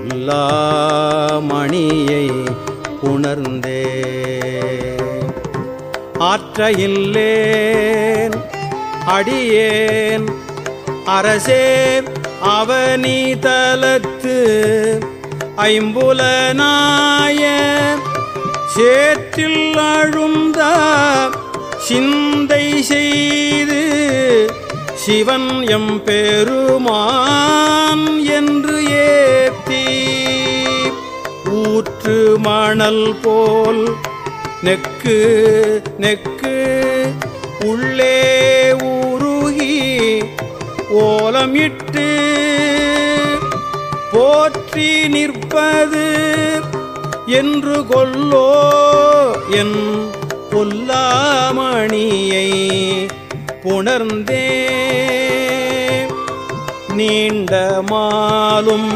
புல்லாமணியை உணர்ந்தே ஆற்ற இல்லேன் அடியேன் அரசே அவனி தலத்து ஐம்புலனாய சேற்றில் அழுந்த சிந்தை செய்து சிவன் எம் பெருமா ஊற்று மணல் போல். நெக்கு நெக்கு உள்ளே உருகி ஓலமிட்டு போற்றி நிற்பது என்று கொல்லோ என் பொல்லாமணியை புணர்ந்தே. நீண்ட மாலும்